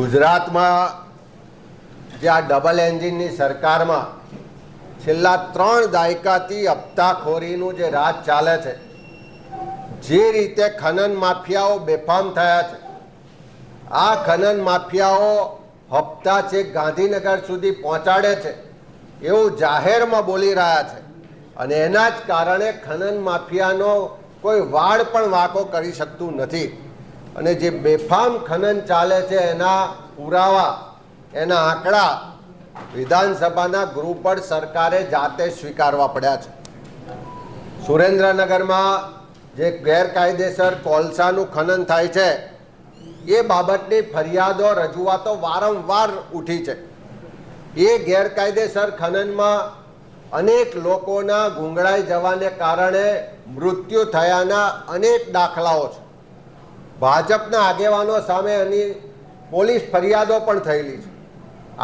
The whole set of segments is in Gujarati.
ગુજરાતમાં જે આ ડબલ એન્જિનની સરકારમાં છેલ્લા ત્રણ દાયકાથી હપ્તાખોરીનું જે રાજ ચાલે છે, જે રીતે ખનન માફિયાઓ બેફામ થયા છે, આ ખનન માફિયાઓ હપ્તા છે ગાંધીનગર સુધી પહોંચાડે છે એવું જાહેરમાં બોલી રહ્યા છે અને એના જ કારણે ખનન માફિયાનો કોઈ વાડ પણ વાંકો કરી શકતું નથી. અને જે બેફામ ખનન ચાલે છે એના પુરાવા, એના આંકડા વિધાનસભાના ગૃહ પર સરકારે જાતે સ્વીકારવા પડ્યા છે. સુરેન્દ્રનગરમાં જે ગેરકાયદેસર કોલસાનું ખનન થાય છે, એ બાબતની ફરિયાદો, રજૂઆતો વારંવાર ઉઠી છે. એ ગેરકાયદેસર ખનનમાં અનેક લોકોના ગુંગળાઈ જવાને કારણે મૃત્યુ થયાના અનેક દાખલાઓ છે. ભાજપના આગેવાનો સામે એની પોલીસ ફરિયાદો પણ થયેલી છે.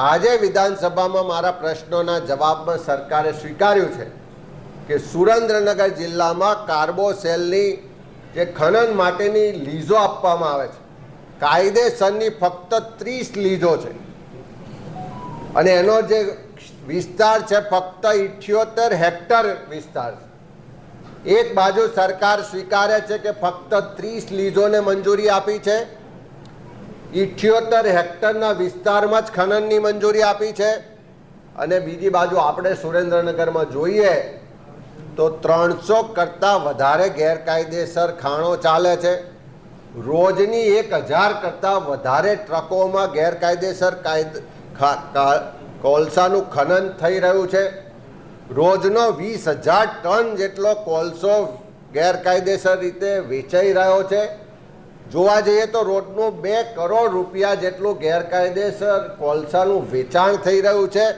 આજે વિધાનસભામાં મારા પ્રશ્નોના જવાબમાં સરકારે સ્વીકાર્યું છે કે સુરેન્દ્રનગર જિલ્લામાં કાર્બોસેલની જે ખનન માટેની લીઝો આપવામાં આવે છે, કાયદેસરની ફક્ત ત્રીસ લીઝો છે. અને એનો જે વિસ્તાર છે ફક્ત ઇઠ્યોતેર હેક્ટર વિસ્તાર છે. એક બાજુ સરકાર સ્વીકારે છે કે ફક્ત ત્રીસ લીઝોને મંજૂરી આપી છે. ઇઠ્યોતેર હેક્ટરના વિસ્તારમાં જ ખનનની મંજૂરી આપી છે. અને બીજી બાજુ આપણે સુરેન્દ્રનગરમાં જોઈએ તો ત્રણસો કરતાં વધારે ગેરકાયદેસર ખાણો ચાલે છે. રોજની એક હજાર કરતાં વધારે ટ્રકોમાં ગેરકાયદેસર કાયદ કોલસાનું ખનન થઈ રહ્યું છે. રોજનો વીસ હજાર ટન જેટલો કોલસો ગેરકાયદેસર રીતે વેચાઈ રહ્યો છે. જોવા જઈએ તો રોજનું બે કરોડ રૂપિયા જેટલું ગેરકાયદેસર કોલસાનું વેચાણ થઈ રહ્યું છે.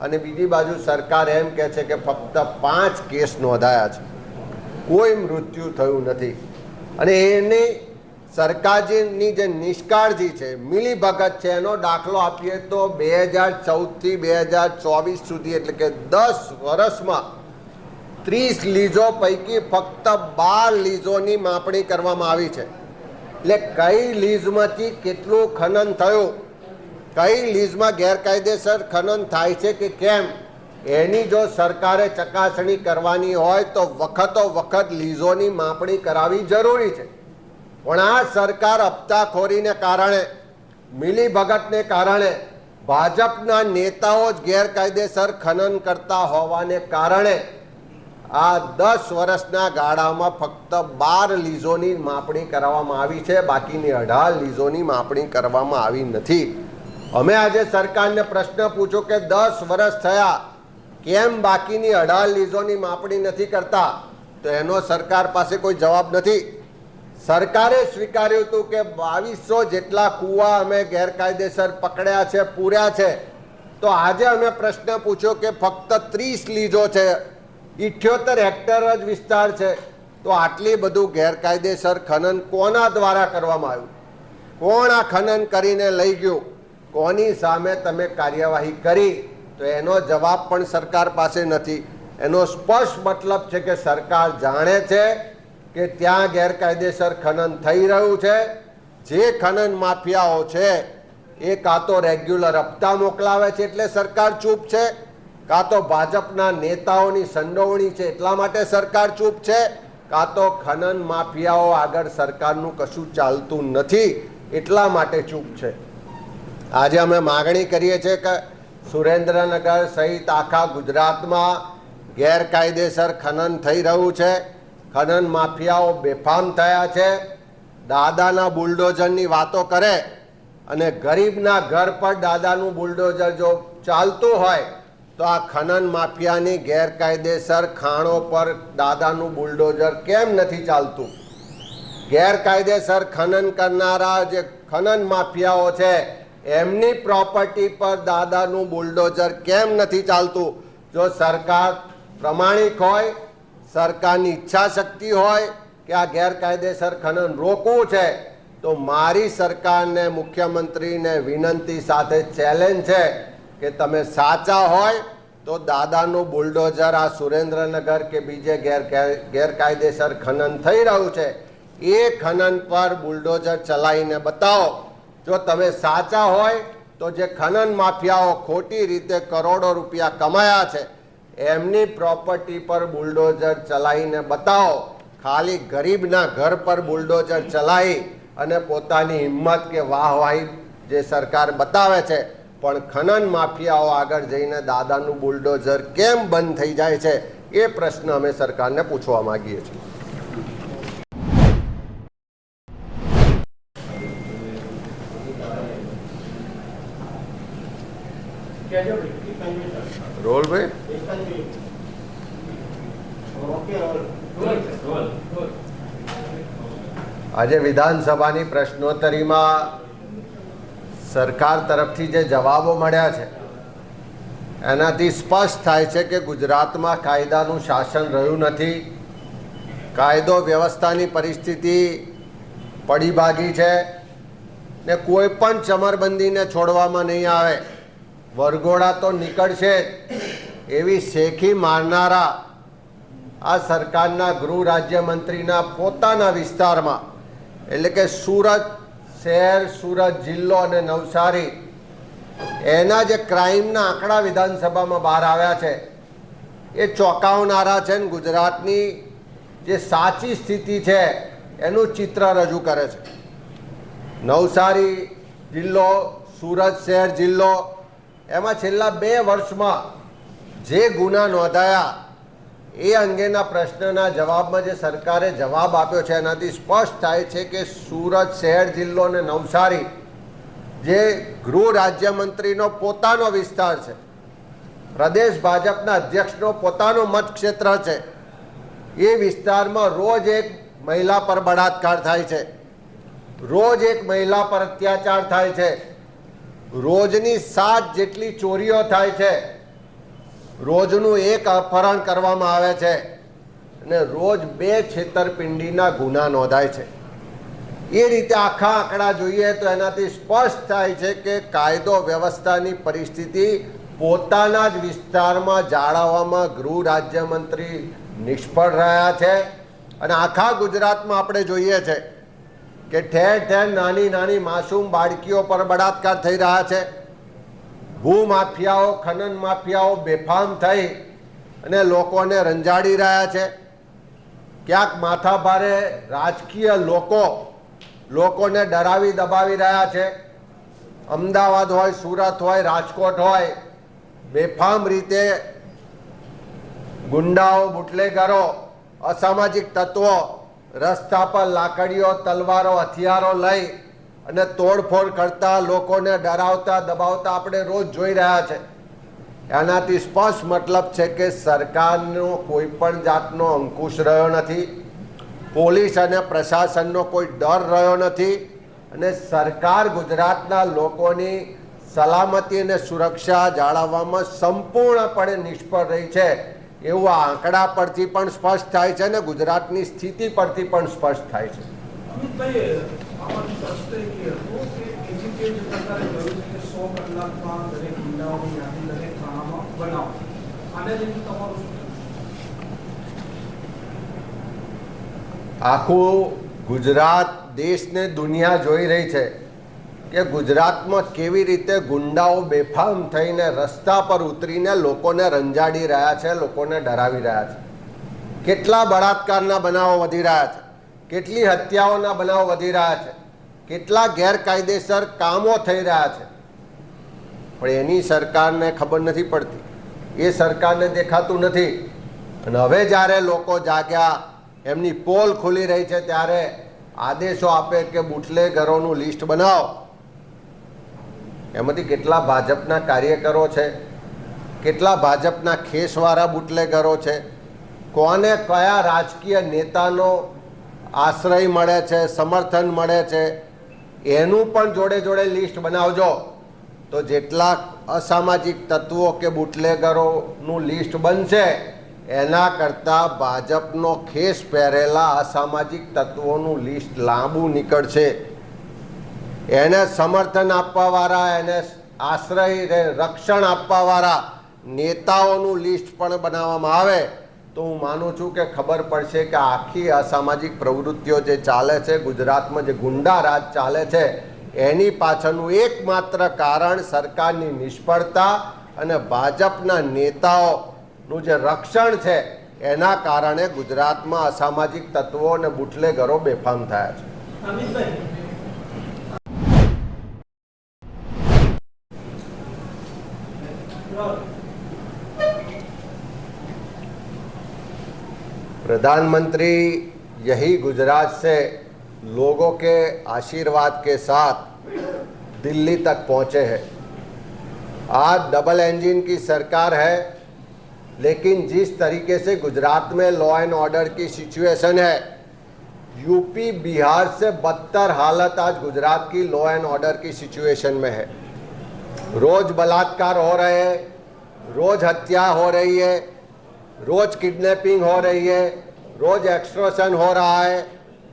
અને બીજી બાજુ સરકાર એમ કહે છે કે ફક્ત પાંચ કેસ નોંધાયા છે. કોઈ મૃત્યુ થયું નથી. અને એની સરકારની જે નિષ્કાળજી છે, મિલીભગત છે, એનો દાખલો આપીએ તો બે હજાર ચૌદથી બે હજાર ચોવીસ સુધી, એટલે કે દસ વર્ષમાં ત્રીસ લીઝો પૈકી ફક્ત બાર લીઝોની માપણી કરવામાં આવી છે. એટલે કઈ લીઝમાંથી કેટલું ખનન થયું, કઈ લીઝમાં ગેરકાયદેસર ખનન થાય છે કે કેમ, એની જો સરકારે ચકાસણી કરવાની હોય તો વખતો વખત લીઝોની માપણી કરાવવી જરૂરી છે. પણ આ સરકાર હપ્તાખોરીને કારણે, મિલીભગતને કારણે, ભાજપના નેતાઓ જ ગેરકાયદેસર ખનન કરતા હોવાને કારણે આ દસ વર્ષના ગાળામાં ફક્ત બાર લીઝોની માપણી કરવામાં આવી છે, બાકીની અઢાર લીઝોની માપણી કરવામાં આવી નથી. અમે આજે સરકારને પ્રશ્ન પૂછ્યો કે દસ વર્ષ થયા, કેમ બાકીની અઢાર લીઝોની માપણી નથી કરતા? તો એનો સરકાર પાસે કોઈ જવાબ નથી. સરકારે સ્વીકાર્યું હતું કે બાવીસો જેટલા કૂવા અમે ગેરકાયદેસર પકડ્યા છે, પૂર્યા છે. તો આજે અમે પ્રશ્ન પૂછ્યો કે ફક્ત ત્રીસ લીઝો છે, ઇઠ્યોતેર હેક્ટર જ વિસ્તાર છે. તો આટલી બધું ગેરકાયદેસર ખનન કોના દ્વારા કરવામાં આવ્યું? કોણ આ ખનન કરીને લઈ ગયું? કોની સામે તમે કાર્યવાહી કરી? તો એનો જવાબ પણ સરકાર પાસે નથી. એનો સ્પષ્ટ મતલબ છે કે સરકાર જાણે છે કે ત્યાં ગેરકાયદેસર ખનન થઈ રહ્યું છે. જે ખનન માફિયાઓ છે, એ કાં તો રેગ્યુલર હપ્તા મોકલાવે છે એટલે સરકાર ચૂપ છે, કાં તો ભાજપના નેતાઓની સંડોવણી છે એટલા માટે સરકાર ચૂપ છે, કાં તો ખનન માફિયાઓ આગળ સરકારનું કશું ચાલતું નથી એટલા માટે ચૂપ છે. આજે અમે માગણી કરીએ છીએ કે સુરેન્દ્રનગર સહિત આખા ગુજરાતમાં ગેરકાયદેસર ખનન થઈ રહ્યું છે. ખનન માફિયાઓ બેફામ થયા છે, દાદાના બુલડોઝરની વાતો કરે અને ગરીબના ઘર પર દાદાનું બુલડોઝર જો ચાલતું હોય, તો આ ખનન માફિયાની ગેરકાયદેસર ખાણો પર દાદાનું બુલડોઝર કેમ નથી ચાલતું? ગેરકાયદેસર ખનન કરનારા જે ખનન માફિયાઓ છે, એમની પ્રોપર્ટી પર દાદાનું બુલડોઝર કેમ નથી ચાલતું? જો સરકાર પ્રમાણિક હોય સરકારની ઈચ્છા શક્તિ હોય કે આ ગેરકાયદેસર ખનન રોકવું છે, તો મારી સરકારને, મુખ્યમંત્રીને વિનંતી સાથે ચેલેન્જ છે કે તમે સાચા હોય તો દાદાનું બુલડોઝર આ સુરેન્દ્રનગર કે બીજે ગેર ગેરકાયદેસર ખનન થઈ રહ્યું છે, એ ખનન પર બુલડોઝર ચલાવીને બતાવો. જો તમે સાચા હોય તો જે ખનન માફિયાઓ ખોટી રીતે કરોડો રૂપિયા કમાયા છે એમની પ્રોપર્ટી પર બુલડોઝર ચલાવીને બતાવો. ખાલી ગરીબના ઘર પર બુલડોઝર ચલાવી અને પોતાની હિંમત કે વાહવાહી જે સરકાર બતાવે છે. પણ ખનન માફિયાઓ આગળ જઈને દાદાનું બુલડોઝર કેમ બંધ થઈ જાય છે? એ પ્રશ્ન અમે સરકારને પૂછવા માંગીએ છીએ. રોલ ભાઈ આજે વિધાનસભાની પ્રશ્નોત્તરીમાં સરકાર તરફથી જે જવાબો મળ્યા છે, એનાથી સ્પષ્ટ થાય છે કે ગુજરાતમાં કાયદાનું શાસન રહ્યું નથી. કાયદો વ્યવસ્થાની પરિસ્થિતિ પડી ભાગી છે ને કોઈ પણ ચમરબંધીને છોડવામાં નહીં આવે. વરઘોડા તો નીકળશે એવી શેખી મારનારા આ સરકારના ગૃહ રાજ્યમંત્રીના પોતાના વિસ્તારમાં, એટલે કે સુરત શહેર, સુરત જિલ્લો અને નવસારી, એના જે ક્રાઇમના આંકડા વિધાનસભામાં બહાર આવ્યા છે, એ ચોંકાવનારા છે ને ગુજરાતની જે સાચી સ્થિતિ છે, એનું ચિત્ર રજૂ કરે છે. નવસારી જિલ્લો, સુરત શહેર જિલ્લો, એમાં છેલ્લા બે વર્ષમાં જે ગુના નોંધાયા એ અંગેના પ્રશ્નના જવાબમાં જે સરકારે જવાબ આપ્યો છે, એનાથી સ્પષ્ટ થાય છે કે સુરત શહેર જિલ્લો અને નવસારી જે ગૃહ રાજ્યમંત્રીનો પોતાનો વિસ્તાર છે, પ્રદેશ ભાજપના અધ્યક્ષનો પોતાનો મતક્ષેત્ર છે, એ વિસ્તારમાં રોજ એક મહિલા પર બળાત્કાર થાય છે, રોજ એક મહિલા પર અત્યાચાર થાય છે, રોજની સાત જેટલી ચોરીઓ થાય છે રોજનું એક અપહરણ કરવામાં આવે છે અને રોજ બે છેતરપિંડીના ગુના નોંધાય છે. એ રીતે આખા આંકડા જોઈએ તો એનાથી સ્પષ્ટ થાય છે કે કાયદો વ્યવસ્થાની પરિસ્થિતિ પોતાના જ વિસ્તારમાં જાળવવામાં ગૃહ રાજ્યમંત્રી નિષ્ફળ રહ્યા છે. અને આખા ગુજરાતમાં આપણે જોઈએ છે કે ઠેર ઠેર નાની નાની માસૂમ બાળકીઓ પર બળાત્કાર થઈ રહ્યા છે. ભૂમાફિયાઓ, ખનન માફિયાઓ બેફામ થઈ અને લોકોને રંજાડી રહ્યા છે. ક્યાંક માથાભારે રાજકીય લોકો લોકોને ડરાવી દબાવી રહ્યા છે. અમદાવાદ હોય, સુરત હોય, રાજકોટ હોય, બેફામ રીતે ગુંડાઓ, બુટલેગરો, અસામાજિક તત્વો રસ્તા પર લાકડીઓ, તલવારો, હથિયારો લઈ અને તોડફોડ કરતા, લોકોને ડરાવતા, દબાવતા આપણે રોજ જોઈ રહ્યા છે. એનાથી સ્પષ્ટ મતલબ છે કે સરકારનો કોઈ પણ જાતનો અંકુશ રહ્યો નથી. પોલીસ અને પ્રશાસનનો કોઈ ડર રહ્યો નથી. અને સરકાર ગુજરાતના લોકોની સલામતી અને સુરક્ષા જાળવવામાં સંપૂર્ણપણે નિષ્ફળ રહી છે. એવું આંકડા પરથી પણ સ્પષ્ટ થાય છે અને ગુજરાતની સ્થિતિ પરથી પણ સ્પષ્ટ થાય છે. શું આખું ગુજરાત દેશને દુનિયા જોઈ રહી છે કે ગુજરાતમાં કેવી રીતે ગુંડાઓ બેફામ થઈને રસ્તા પર ઉતરીને લોકોને રંજાડી રહ્યા છે, લોકોને ડરાવી રહ્યા છે. કેટલા બળાત્કારના બનાવો વધી રહ્યા છે. કેટલી હત્યાઓના બનાવો વધી રહ્યા છે? કેટલા ગેરકાયદેસર કામો થઈ રહ્યા છે? પણ એની સરકારને ખબર નથી પડતી. એ સરકારને દેખાતું નથી. અને હવે જ્યારે લોકો જાગ્યા, એમની પોલ ખુલી રહી છે, ત્યારે આદેશો આપે કે બુટલેગરોનું લિસ્ટ બનાવો. એમાંથી કેટલા ભાજપના કાર્યકરો છે? કેટલા ભાજપના ખેસવાળા બુટલેગરો છે? કોને કયા રાજકીય નેતાનો આશ્રય મળે છે, સમર્થન મળે છે, એનું પણ જોડે જોડે લિસ્ટ બનાવજો. તો જેટલા અસામાજિક તત્વો કે બુટલેગરોનું લિસ્ટ બનશે, એના કરતાં ભાજપનો ખેસ પહેરેલા અસામાજિક તત્વોનું લિસ્ટ લાંબુ નીકળશે. એને સમર્થન આપવાવાળા, એને આશ્રય રક્ષણ આપવાવાળા નેતાઓનું લિસ્ટ પણ બનાવવામાં આવે. તો હું માનું છું કે ખબર પડશે કે આખી અસામાજિક પ્રવૃત્તિઓ જે ચાલે છે, ગુજરાતમાં જે ગુંડા રાજ ચાલે છે, એની પાછળનું એકમાત્ર કારણ સરકારની નિષ્ફળતા અને ભાજપના નેતાઓનું જે રક્ષણ છે, એના કારણે ગુજરાતમાં અસામાજિક તત્વો અને બુટલેગરો બેફામ થયા છે. प्रधानमंत्री यही गुजरात से लोगों के आशीर्वाद के साथ दिल्ली तक पहुँचे हैं। आज डबल इंजन की सरकार है, लेकिन जिस तरीके से गुजरात में लॉ एंड ऑर्डर की सिचुएशन है यूपी बिहार से बदतर हालत आज गुजरात की लॉ एंड ऑर्डर की सिचुएशन में है। रोज बलात्कार हो रहे हैं, रोज हत्या हो रही है रोज किडनैपिंग हो रही है, रोज एक्सट्रोशन हो रहा है।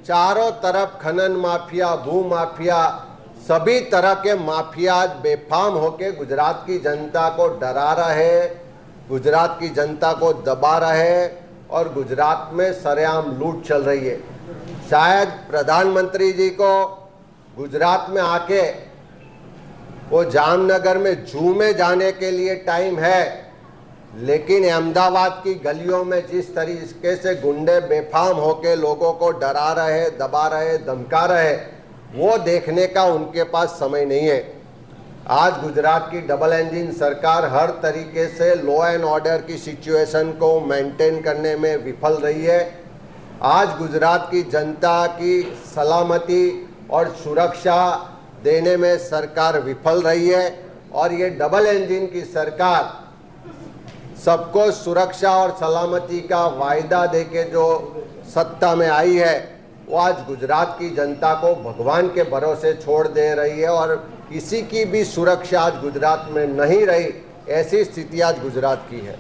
चारों तरफ़ खनन माफिया, भू माफिया, सभी तरह के माफिया बेफाम होके गुजरात की जनता को डरा रहे गुजरात की जनता को दबा रहे और गुजरात में सरेआम लूट चल रही है। शायद प्रधानमंत्री जी को गुजरात में आके वो जामनगर में जू में जाने के लिए टाइम है लेकिन अहमदाबाद की गलियों में जिस तरीके से गुंडे बेफाम होके लोगों को डरा रहे, दबा रहे, धमका रहे, वो देखने का उनके पास समय नहीं है। आज गुजरात की डबल इंजन सरकार हर तरीके से लॉ एंड ऑर्डर की सिचुएशन को मेंटेन करने में विफल रही है। आज गुजरात की जनता की सलामती और सुरक्षा देने में सरकार विफल रही है और ये डबल इंजन की सरकार सबको सुरक्षा और सलामती का वायदा दे के जो सत्ता में आई है, वो आज गुजरात की जनता को भगवान के भरोसे छोड़ दे रही है और किसी की भी सुरक्षा आज गुजरात में नहीं रही, ऐसी स्थिति आज गुजरात की है।